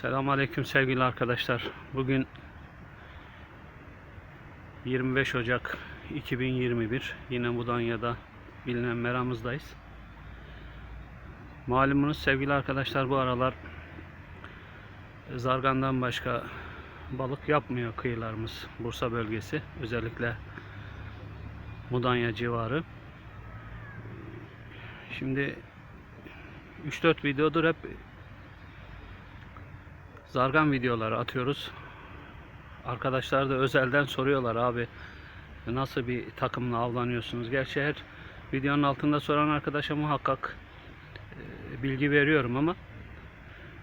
Selamünaleyküm sevgili arkadaşlar. Bugün 25 Ocak 2021. Yine Mudanya'da bilinen meramızdayız. Malumunuz sevgili arkadaşlar bu aralar zargandan başka balık yapmıyor kıyılarımız. Bursa bölgesi özellikle Mudanya civarı. Şimdi 3-4 videodur hep zargan videoları atıyoruz. Arkadaşlar da özelden soruyorlar abi nasıl bir takımla avlanıyorsunuz? Gerçi her videonun altında soran arkadaşa muhakkak e, bilgi veriyorum ama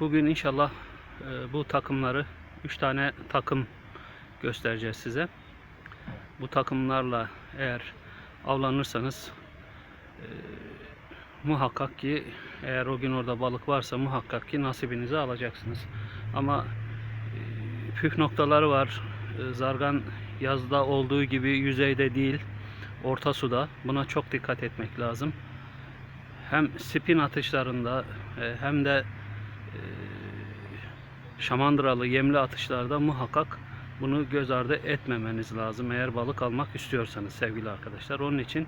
bugün inşallah e, bu takımları 3 tane takım göstereceğiz size. Bu takımlarla eğer avlanırsanız e, muhakkak ki eğer o gün orada balık varsa muhakkak ki nasibinizi alacaksınız. Ama e, püf noktaları var. E, Zargan yazda olduğu gibi yüzeyde değil, orta suda. Buna çok dikkat etmek lazım. Hem spin atışlarında e, hem de şamandıralı yemli atışlarda muhakkak bunu göz ardı etmemeniz lazım eğer balık almak istiyorsanız sevgili arkadaşlar. Onun için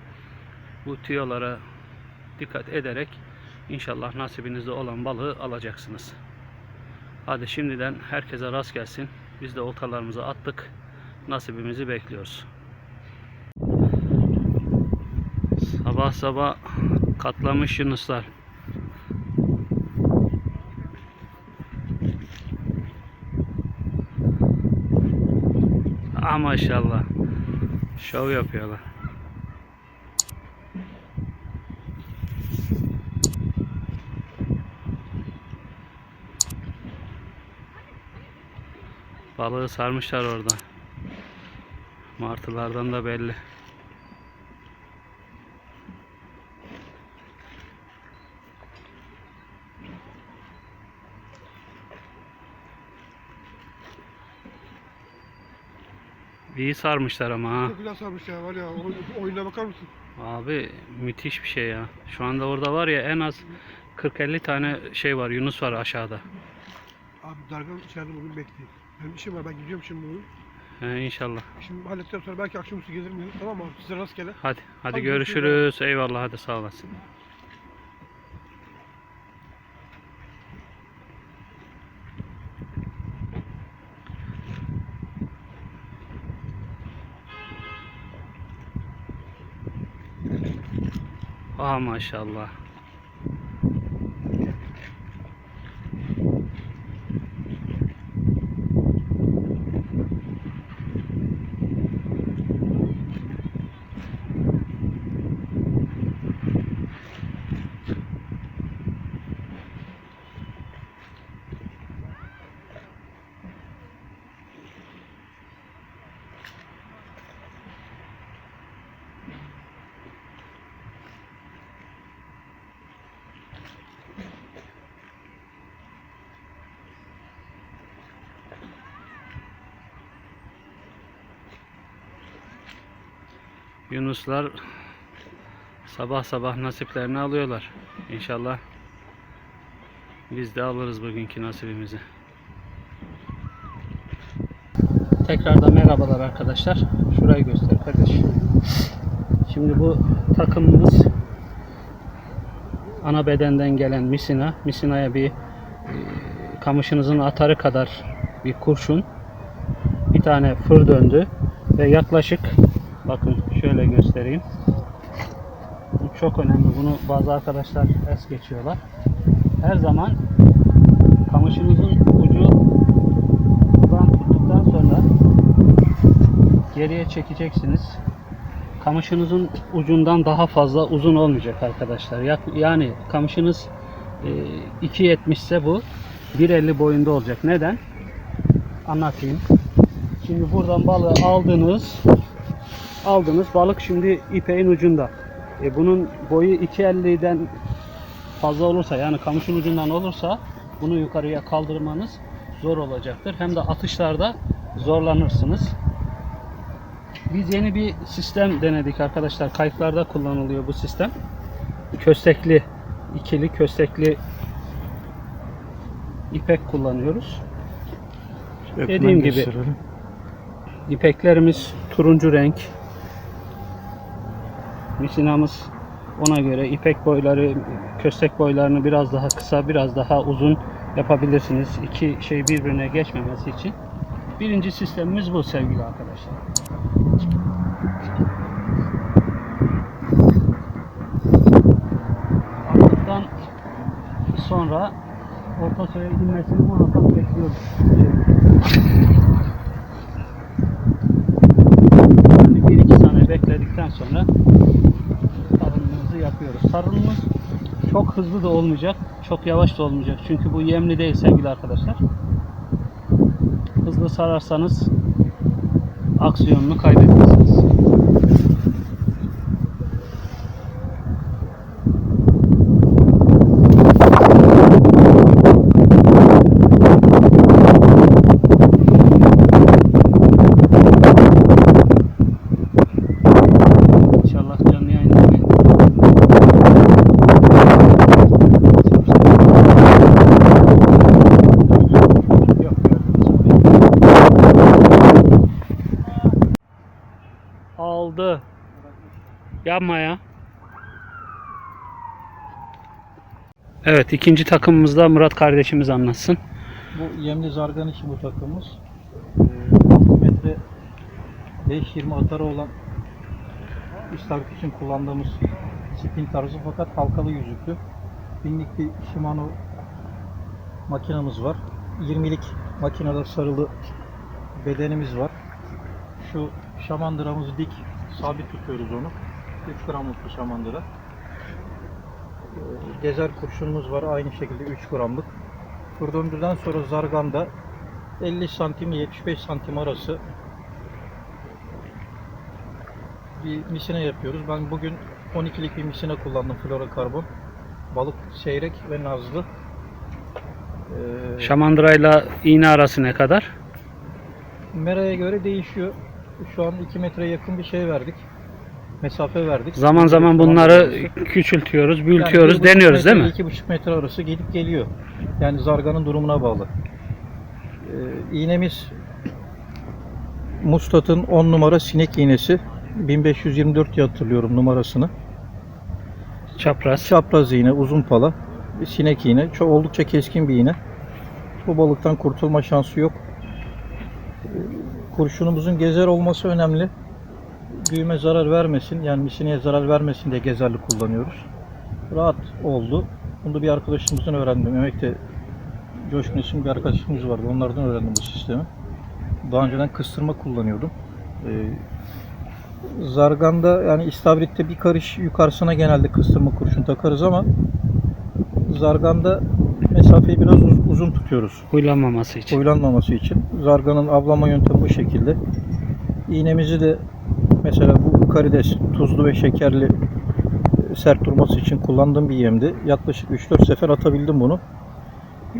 bu tüyolara dikkat ederek inşallah nasibinizde olan balığı alacaksınız. Hadi şimdiden herkese rast gelsin. Biz de oltalarımızı attık. Nasibimizi bekliyoruz. Sabah sabah katlamış yunuslar. Ah maşallah. Şov yapıyorlar. Balığı sarmışlar orada. Martılardan da belli. İyi sarmışlar ama ha. Çok güzel sarmış ya var ya oy- oyuna bakar mısın? Abi müthiş bir şey ya. Şu anda orada var ya en az 40-50 tane şey var. Yunus var aşağıda. Abi Dargan içeride bugün bekliyor. Benim işim var ben gidiyorum şimdi bugün. He, inşallah. Şimdi hallettikten sonra belki akşamüstü gelirim dedim. Tamam abi size rastgele. Hadi, hadi Hadi görüşürüz. Eyvallah hadi sağ olasın. Ah maşallah. Yunuslar sabah sabah nasiplerini alıyorlar. İnşallah biz de alırız bugünkü nasibimizi. Tekrardan merhabalar arkadaşlar. Şurayı göster kardeş. Şimdi bu takımımız ana bedenden gelen misina. Misinaya bir e, kamışınızın atarı kadar bir kurşun. Bir tane fır döndü ve yaklaşık şöyle göstereyim. Bu çok önemli. Bunu bazı arkadaşlar es geçiyorlar. Her zaman kamışınızın ucu buradan tuttuktan sonra geriye çekeceksiniz. Kamışınızın ucundan daha fazla uzun olmayacak arkadaşlar. Yani kamışınız e, 2.70 ise bu 1.50 boyunda olacak. Neden? Anlatayım. Şimdi buradan balığı aldınız. Aldınız. Balık şimdi ipeğin ucunda. E, bunun boyu 2.50'den fazla olursa yani kamışın ucundan olursa bunu yukarıya kaldırmanız zor olacaktır. Hem de atışlarda zorlanırsınız. Biz yeni bir sistem denedik arkadaşlar. Kayıklarda kullanılıyor bu sistem. Köstekli, ikili köstekli ipek kullanıyoruz. Yakından Dediğim gibi. gösterelim. İpeklerimiz turuncu renk. Misinamız ona göre ipek boyları, köstek boylarını biraz daha kısa, biraz daha uzun yapabilirsiniz. İki şey birbirine geçmemesi için. Birinci sistemimiz bu sevgili arkadaşlar. Aldıktan sonra orta suya inmesini muhakkak bekliyoruz. Yani bir iki saniye bekledikten sonra Sarılımımız çok hızlı da olmayacak, çok yavaş da olmayacak. Çünkü bu yemli değil sevgili arkadaşlar. Hızlı sararsanız aksiyonunu kaybedersiniz. İnşallah canlı yayında bir Yok, aldı. Yapma ya. Evet ikinci takımımızda Murat kardeşimiz anlatsın. Bu yemli zargan için bu takımımız. 6 metre 5-20 atarı olan istavrit için kullandığımız spin tarzı fakat halkalı yüzüklü. Binlik bir Shimano makinamız var. 20'lik makinede sarılı bedenimiz var. Şu şamandıramızı dik sabit tutuyoruz onu. 3 gramlık bir şamandıra. Ee, Gezer kurşunumuz var aynı şekilde 3 gramlık. Kur döndükten sonra zarganda 50 santim ile 75 santim arası bir misine yapıyoruz. Ben bugün 12'lik bir misine kullandım florokarbon. Balık seyrek ve nazlı. Ee, Şamandırayla iğne arası ne kadar? meraya göre değişiyor. Şu an 2 metreye yakın bir şey verdik. Mesafe verdik. Zaman zaman bunları küçültüyoruz, büyütüyoruz, deniyoruz değil mi? 2,5 metre arası gidip geliyor. Yani zarganın durumuna bağlı. Ee, iğnemiz Mustat'ın 10 numara sinek iğnesi. 1524 diye hatırlıyorum numarasını. Çapraz. Çapraz iğne, uzun pala, bir sinek iğne. Çok oldukça keskin bir iğne. Bu balıktan kurtulma şansı yok. Ee, Kurşunumuzun gezer olması önemli. Düğüme zarar vermesin, yani misineye zarar vermesin diye gezerli kullanıyoruz. Rahat oldu. Bunu da bir arkadaşımızdan öğrendim. Emek'te Coşkun isimli bir arkadaşımız vardı. Onlardan öğrendim bu sistemi. Daha önceden kıstırma kullanıyordum. Ee, Zarganda yani istavritte bir karış yukarısına genelde kıstırma kurşun takarız ama zarganda mesafeyi biraz uz- uzun tutuyoruz. Huylanmaması için. Oylanmaması için. Zarganın avlama yöntemi bu şekilde. İğnemizi de mesela bu karides tuzlu ve şekerli e, sert durması için kullandığım bir yemdi. Yaklaşık 3-4 sefer atabildim bunu.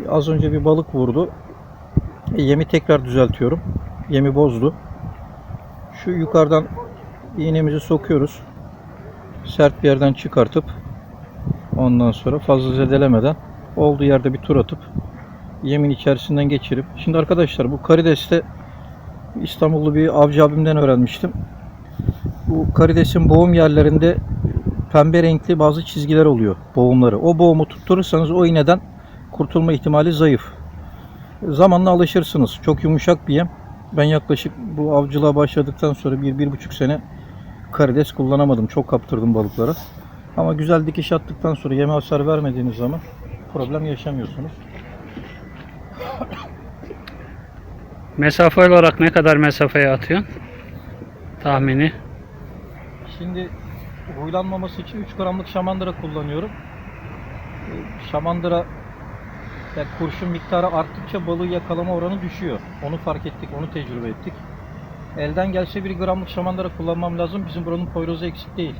Az önce bir balık vurdu. E, Yemi tekrar düzeltiyorum. Yemi bozdu. Şu yukarıdan iğnemizi sokuyoruz. Sert bir yerden çıkartıp ondan sonra fazla zedelemeden olduğu yerde bir tur atıp yemin içerisinden geçirip şimdi arkadaşlar bu karideste İstanbullu bir avcı abimden öğrenmiştim. Bu karidesin boğum yerlerinde pembe renkli bazı çizgiler oluyor boğumları. O boğumu tutturursanız o iğneden kurtulma ihtimali zayıf. Zamanla alışırsınız. Çok yumuşak bir yem. Ben yaklaşık bu avcılığa başladıktan sonra bir, bir buçuk sene karides kullanamadım. Çok kaptırdım balıklara. Ama güzel dikiş attıktan sonra yeme hasar vermediğiniz zaman problem yaşamıyorsunuz. Mesafe olarak ne kadar mesafeye atıyorsun? Tahmini. Şimdi huylanmaması için 3 gramlık şamandıra kullanıyorum. Ee, Şamandıra yani kurşun miktarı arttıkça balığı yakalama oranı düşüyor. Onu fark ettik, onu tecrübe ettik. Elden gelse 1 gramlık şamandıra kullanmam lazım. Bizim buranın poyrozu eksik değil.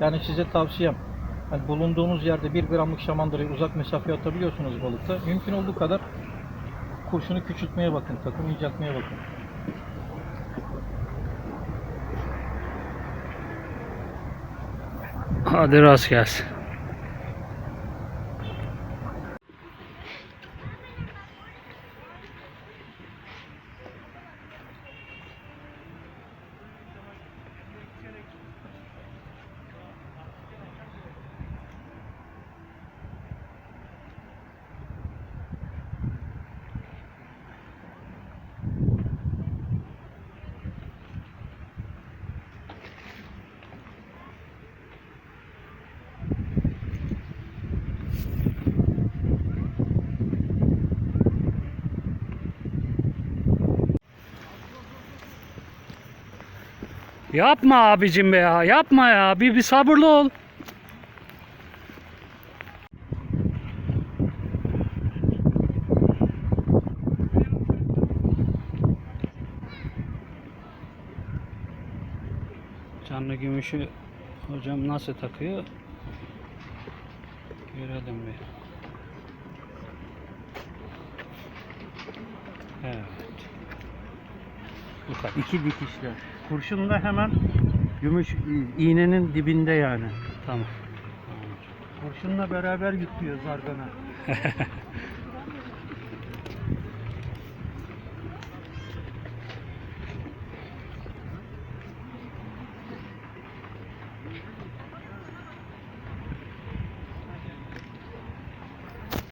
Yani size tavsiyem. Yani bulunduğunuz yerde 1 gramlık şamandırayı uzak mesafeye atabiliyorsunuz balıkta. Mümkün olduğu kadar kurşunu küçültmeye bakın, takım inceltmeye bakın. Hadi rast gelsin. Yapma abicim be ya. Yapma ya. Bir, bir sabırlı ol. Canlı gümüşü hocam nasıl takıyor? Görelim bir. Evet. Bu kadar. İki dikişle. Kurşun da hemen gümüş iğnenin dibinde yani. Tamam. Kurşunla beraber yüklüyor zargana.